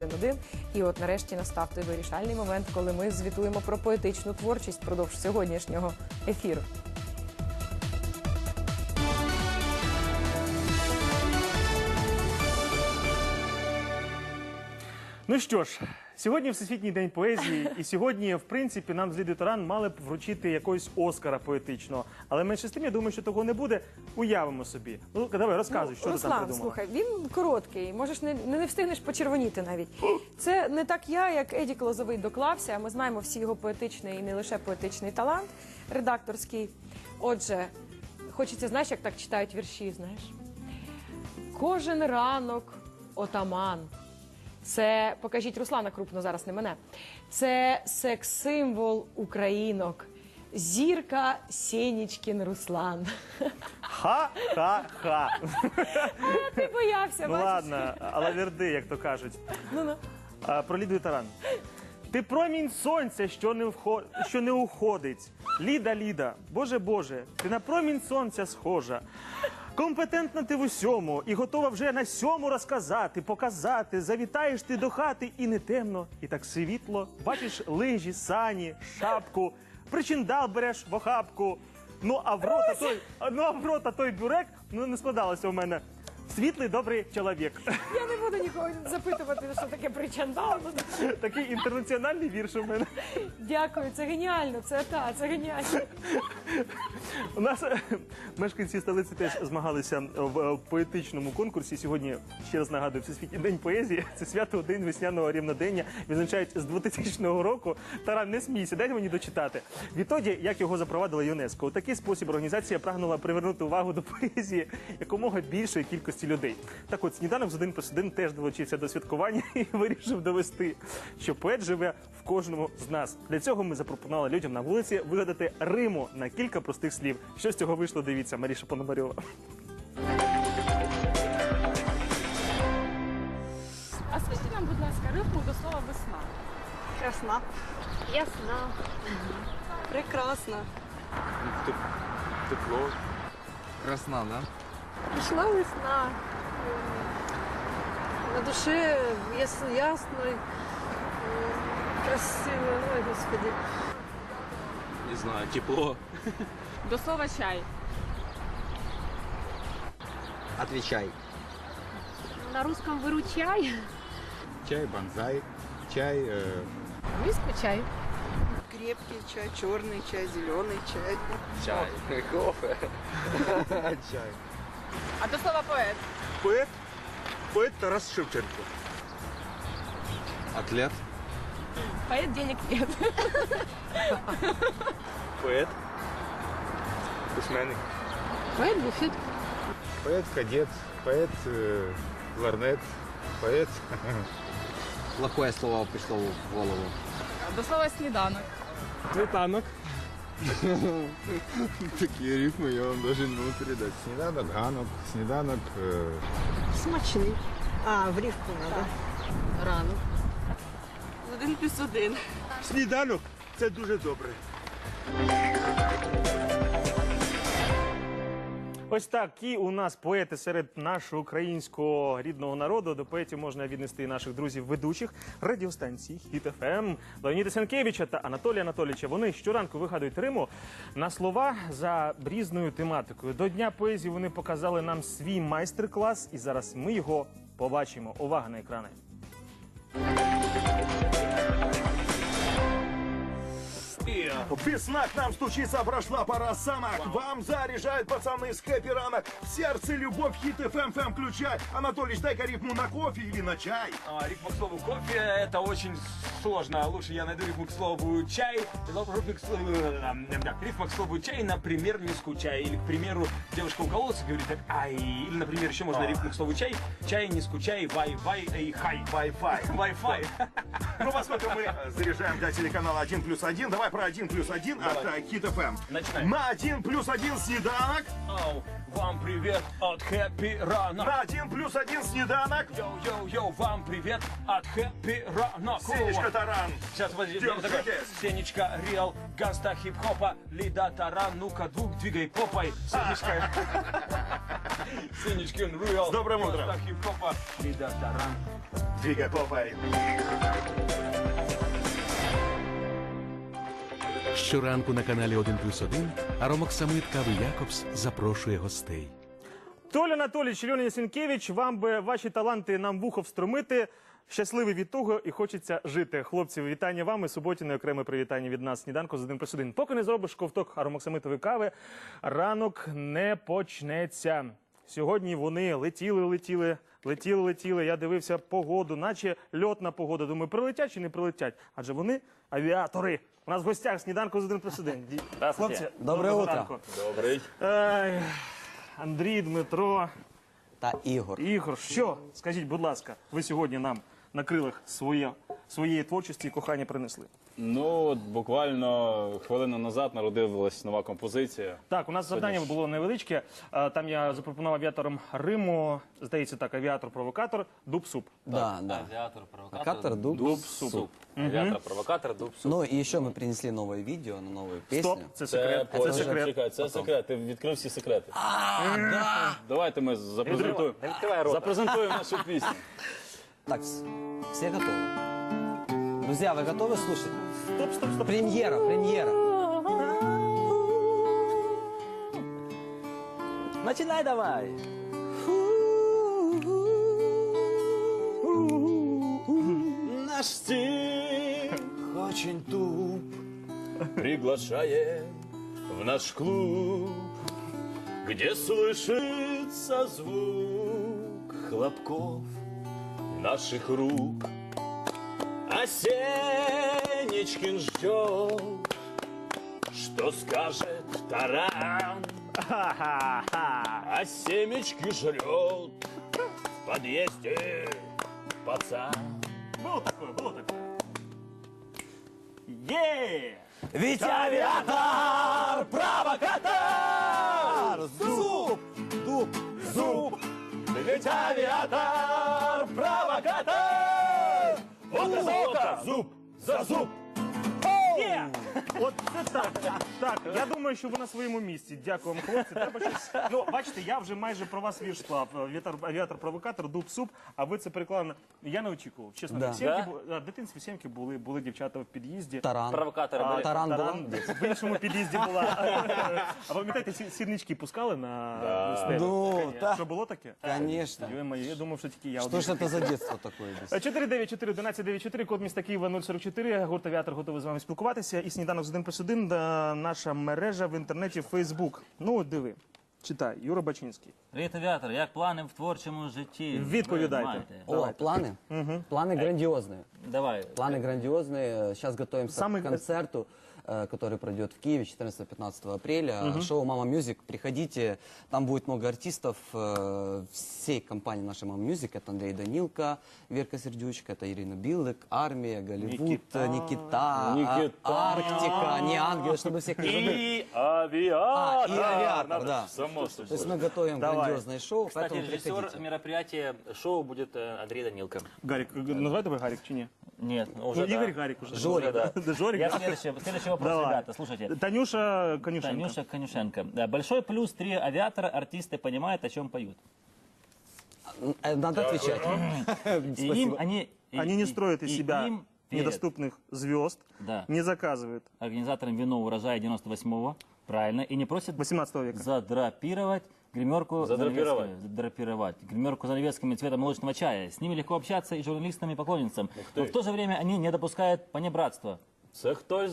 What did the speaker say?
один. І от нарешті настав той вирішальний момент, коли ми звітуємо про поетичну творчість впродовж сьогоднішнього ефіру. Ну що ж, сьогодні Всесвітній день поезії, і сьогодні, в принципі, нам з Лідою Таран мали б вручити якогось Оскара поетичного. Але менше з тим, я думаю, що того не буде. Уявимо собі. Ну, давай розказуй, що Руслан, ти там придумала. слухай, він короткий, можеш не, не, не встигнеш почервоніти навіть. Це не так я, як Едік Лозовий доклався. Ми знаємо всі його поетичний і не лише поетичний талант редакторський. Отже, хочеться, знаєш, як так читають вірші, знаєш? Кожен ранок отаман. Це покажіть Руслана крупно зараз, не мене. Це секс-символ українок. Зірка Сєнічкін Руслан. Ха-ха-ха. Ти боявся, Ну бачиш? ладно, але верди, як то кажуть. Ну-ну. А, про Ліду Таран. Ти промінь сонця, що не, вхо... що не уходить. Ліда, Ліда, Боже Боже, ти на промінь сонця схожа. Компетентна ти в усьому і готова вже на сьому розказати, показати. Завітаєш ти до хати і не темно, і так світло. Бачиш лижі, сані, шапку, причиндал береш в охапку. Ну а в рота той, ну а в рота той бюрек, ну не складалося у мене. Світлий добрий чоловік. Я не буду нікого запитувати, що таке причандал. Такий інтернаціональний вірш у мене. Дякую, це геніально, це та, це геніально. У нас е, мешканці столиці теж змагалися в е, поетичному конкурсі. Сьогодні ще раз нагадую, Всесвітній день поезії. Це свято день весняного рівнодення. Відзначають з 2000 року. Таран, не смійся, дайте мені дочитати. Відтоді, як його запровадила ЮНЕСКО, у такий спосіб організація прагнула привернути увагу до поезії якомога більшої кількості людей. Так от сніданок з один плюс один теж долучився до святкування і вирішив довести, що поет живе в кожному з нас. Для цього ми запропонували людям на вулиці вигадати Риму на кілька простих слів. Що з цього вийшло? Дивіться, Маріша Пономарьова. А скажіть нам, будь ласка, рифму до слова весна. Ясна. Ясна. Прекрасно. Тепло. Красна, да? Пришла весна. На душе ясно, ясно, м, красиво. Ой, Господи. Не знаю, тепло. До слова чай. Отвечай. На русском выручай. Чай банзай, чай э, Виску чай. Крепкий чай, черный чай, зеленый чай. Чай. Кофе. чай. А до слова поет. Поэт, поэт Тарас Шевченко. Атлет. Поет денег нет. Поэт, письменник. Поет буфет. Поэт кадет, поэт э, ларнет, поэт Плохое слово пришло в голову. До слова сніданок. Светанок. Такие рифмы я вам даже не могу передать. Снеданок, ганок, снеданок, э, Смачний. А, в рифку надо. Ранок. Один плюс один. Сніданок це дуже добре. Ось такі у нас поети серед нашого українського рідного народу. До поетів можна віднести і наших друзів ведучих радіостанцій Хіт ФМ Леоніда Сенкевича та Анатолія Анатолійовича. Вони щоранку вигадують Риму на слова за різною тематикою. До дня поезії вони показали нам свій майстер-клас, і зараз ми його побачимо. Увага на екрани. Весна к нам стучится, прошла пора самок. Вам заряжают пацаны с хэппи ранок. В сердце любовь, хит ФМ, ФМ включай. Анатолич, дай-ка рифму на кофе или на чай. А, рифма к слову кофе это очень сложно. Лучше я найду рифму к слову чай. Рифма к слову, э, к слову чай, например, не скучай. Или, к примеру, девушка укололась и говорит так, ай. Или, например, еще можно рифму к слову чай. Чай, не скучай, вай, вай, эй, хай. Wi-Fi. Wi-Fi. Ну, поскольку мы заряжаем для телеканала 1 плюс 1, давай про 1 плюс 1 от хит ФМ. Начинаем. На 1 плюс 1 снеданок. Ау, вам привет от Хэппи. На 1 плюс 1 снеданок. Йоу-йоу-йоу, вам привет от Хэппи Рана. Сенечка Таран. Сейчас, подожди, такой, Сенечка, Реал, Ганста, хип-хопа, Лида, Таран, ну-ка, двух, двигай попой, Сенечка. Синичкин Real. С добрым утром. Просто хип-хопа. Редакторам. Двигай попой. Щоранку на каналі 1 плюс 1 Аромок Самит Кави Якобс запрошує гостей. Толя Анатолійович, Льоня Сінкевич, вам би ваші таланти нам в ухо встромити. Щасливий від того і хочеться жити. Хлопці, вітання вам і суботіне окреме привітання від нас сніданку з один плюс один. Поки не зробиш ковток аромоксамитової кави, ранок не почнеться. Сьогодні вони летіли, летіли, летіли, летіли. Я дивився погоду, наче льотна погода. Думаю, прилетять чи не прилетять? Адже вони авіатори. У нас в гостях сніданку з один плюс один. Ді- Хлопці, Доброе доброго утро. ранку. Добрий. Андрій, Дмитро, Та Ігор. Ігор, що? Скажіть, будь ласка, ви сьогодні нам на крилах своє, своєї творчості і кохання принесли. Ну, от буквально хвилину назад народилась нова композиція. Так, у нас завдання було невеличке. А, Там я запропонував авіаторам Риму, здається так, авіатор-провокатор, дуб-суп. Да, да. Авіатор, Провокатор, дуб. Дуб, суп. Авіатор, провокатор, дуб, суп. Ну и еще мы принесли новое видео на новую песню. Стоп, це секрет. Це потім- секрет. Чекай, це секрет. Ти відкрив всі секрети. Давайте ми запрезентуємо. Запрезентуємо нашу пісню. Так, с- все готовы? Друзья, вы готовы слушать? Стоп, стоп, стоп. Премьера, премьера. Начинай давай. Наш стих очень туп Приглашает в наш клуб Где слышится звук хлопков наших рук Сенечкин ждет Что скажет таран А семечки жрет в подъезде пацан Було таке, було таке. Є! Ведь авиатор, провокатор, зуб, дуб, зуб. Ведь авиатор, провокатор! Вот из ока! Зуб за зуб! От це так. Так, я думаю, що ви на своєму місці. Дякую вам, хлопці. Треба щось. Ну, бачите, я вже майже про вас вірш склав. Авіатор, авіатор-провокатор, дуб суп, а ви це переклали на. Я не очікував. Чесно, Да. сімки були, да, в дитинстві сімки були, були дівчата в під'їзді. Таран. Провокатор. А, Таран була? в іншому під'їзді була. А пам'ятаєте, сі- сірнички пускали на стелю? Ну, Що було таке? Конечно. Йо-моє, Я думав, що тільки я Что один. ж это за детство такое? без- 494 1194 код міста Києва 044. Гурт авіатор готовий з вами спілкуватися. І сніданок з 1 плюс 1 да, наша мережа в інтернеті Facebook. Ну, от диви. Читай, Юра Бачинський. Привіт, авіатор. Як плани в творчому житті? Відповідайте. Ви маєте? О, планы? Планы грандиозные. Давай. Планы грандиозные. Сейчас готовимся Самый- к концерту, э, который пройдет в Киеве 14-15 апреля. Шоу «Мама Мюзик». Приходите, там будет много артистов э, всей компании нашей «Мама Мюзик». Это Андрей Данилко, Верка Сердючка, это Ирина Билык, Армия, Голливуд, Никита. э, Никита, Никита. а- Арктика, не ангелы, чтобы всех не забыть. И авиатор. А, и авиатор, Надо да. Само То есть собой. мы готовим Давай. грандиозное шоу, Кстати, поэтому режиссер приходите. мероприятия шоу будет э, Андрей Данилко. Гарік, називай тебе Гарік чи ні? Нет, ну, уже Ну, да. Гарік уже. Жорик. Да. Да, Жорик, Я да. следующий, следующий вопрос, Давай. ребята, слушайте. Танюша Конюшенко. Танюша Конюшенко. Да, большой плюс три авиатора, артисты понимают, о чем поют. Э, Надо отвечать. И им они... и- Они не строят из и себя им верят. недоступных звезд, Да. не заказывают. Организаторам вино урожая 98-го, правильно, и не просят 18 века. задрапировать гримерку Задрапировать. занавесками- задрапировать гримерку занавесками цвета молочного чая. С ними легко общаться и журналистам, и поклонницам. Но в то же время они не допускают понебратства. Це хтось